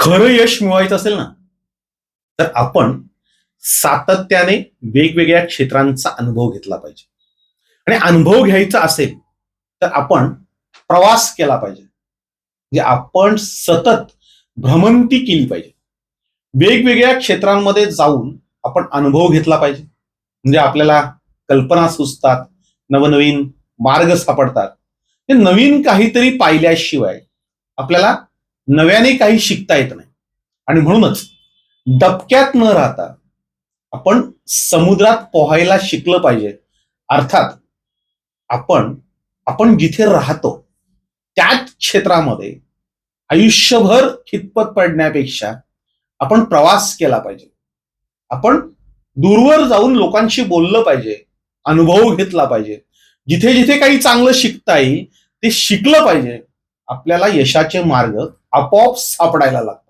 खरं यश मिळवायचं असेल ना तर आपण सातत्याने वेगवेगळ्या क्षेत्रांचा अनुभव घेतला पाहिजे. आणि अनुभव घ्यायचा असेल तर आपण प्रवास केला पाहिजे. म्हणजे आपण सतत भ्रमंती केली पाहिजे. वेगवेगळ्या क्षेत्रांमध्ये जाऊन आपण अनुभव घेतला पाहिजे. म्हणजे आपल्याला कल्पना सुचतात नवनवीन मार्ग सापडतात. हे नवीन काहीतरी पाहिल्याशिवाय आपल्याला नव्याने काही शिकता येत नाही. आणि म्हणूनच डबक्यात न राहता आपण समुद्रात पोहायला शिकलं पाहिजे. अर्थात आपण आपण जिथे राहतो त्याच क्षेत्रामध्ये आयुष्यभर खितपत पडण्यापेक्षा आपण प्रवास केला पाहिजे. आपण दूरवर जाऊन लोकांशी बोललं पाहिजे अनुभव घेतला पाहिजे. जिथे जिथे काही चांगलं शिकता येईल ते शिकलं पाहिजे. आपल्याला यशाचे मार्ग आपोआप सापडायला लागतात.